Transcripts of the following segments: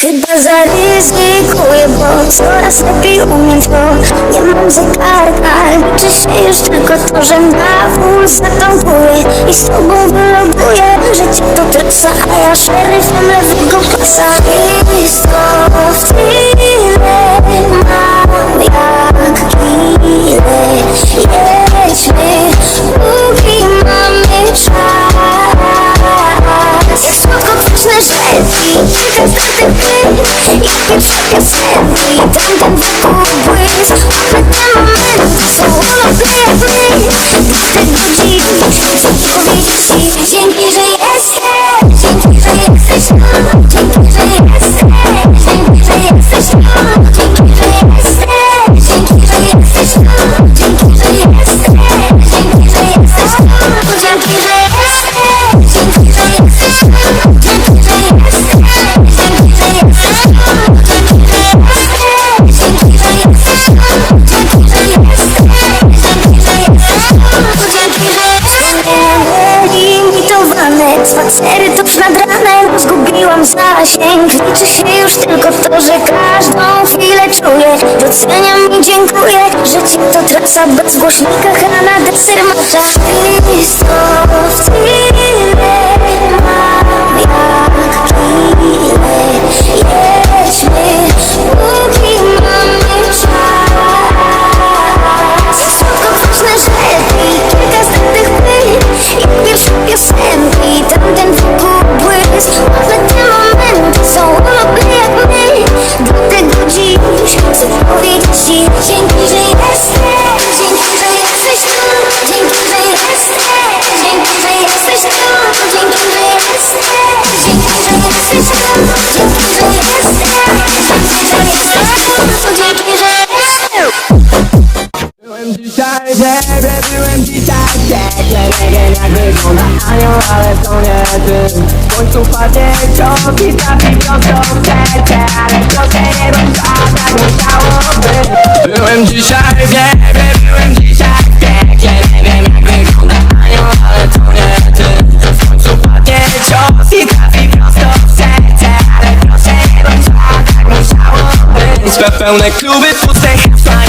Chyba zaryzykuję, bo coraz lepiej umiem to Nie mam zegarka, liczy się już tylko to, że na full zatankuję I z tobą wyloguję, że cię to trasa A ja szeryfem lewego pasa. Blisko w It's you. Spacery tuż nad ranem Zgubiłam zasięg. Liczy się już tylko to, że każdą chwilę czuję. Doceniam i dziękuję Że ci to trasa bez głośnika A na deser ty W końcu padnie cios i trafi prosto w serce Ale proszę nie bądź tak, jak musiało być Byłem dzisiaj w niebie, byłem dzisiaj w piekle. Nie wiem jak wygląda ale to nie ty. W końcu padnie cios i trafi prosto w serce pełne kluby, puste hasła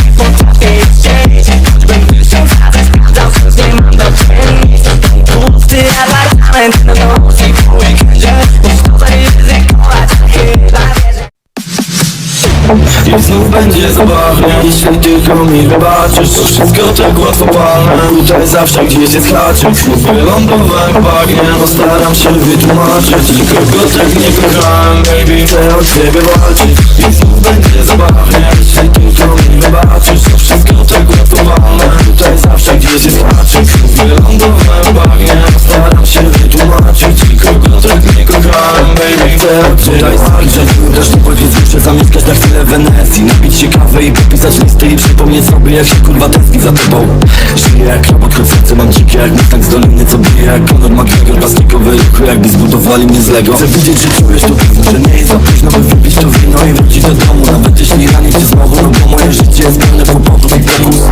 I znów będzie zabawnie Jeśli tylko mi wybaczysz To wszystko tak łatwo palne Tutaj zawsze gdzieś jest haczyk Znów wylądowałem bagnie No staram się wytłumaczyć Nikogo tak nie kochałem Baby, chcę od ciebie walczyć I znów będzie zabawnie Jeśli tylko mi wybaczysz To wszystko na chwilę w Wenecji Napić się kawę i popisać listy I przypomnieć sobie jak się kurwa tęskni za tobą. Żyję jak robot, choć serce mam dzikie jak Mustang z doliny Co bije jak Conor McGregor Plastikowe ruchy jakby zbudowali mnie z Lego. Chcę widzieć, że czujesz to piwno, że nie jest za późno By wypić to wino i wrócić do domu. Nawet jeśli ranię cię znowu No bo moje życie jest pełne kłopotów i bloków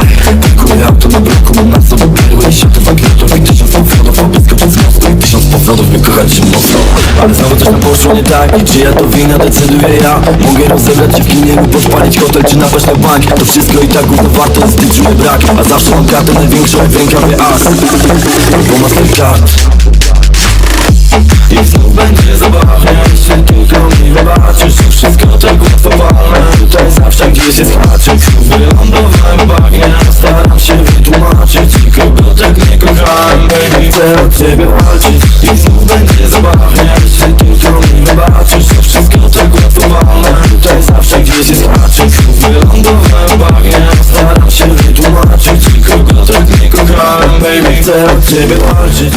poszło nie tak I czy ja to wina decyduję ja. Mogę rozebrać się w kinie lub podpalić hotel czy napaść na bank. To wszystko i tak gówno warto, gdy czuję brak. A zawsze mam kartę największą w rękawie as. Bo Mastercard i znów będzie zabawnie Jeśli tylko mi wybaczysz To wszystko tak łatwo walne Tutaj zawsze gdzieś jest haczyk wylądowałem bagnie Staram się wytłumaczyć. Nikogo tak nie kochałem Baby, chcę od ciebie walczyć. I znów będzie zabawnie ciebie walczyć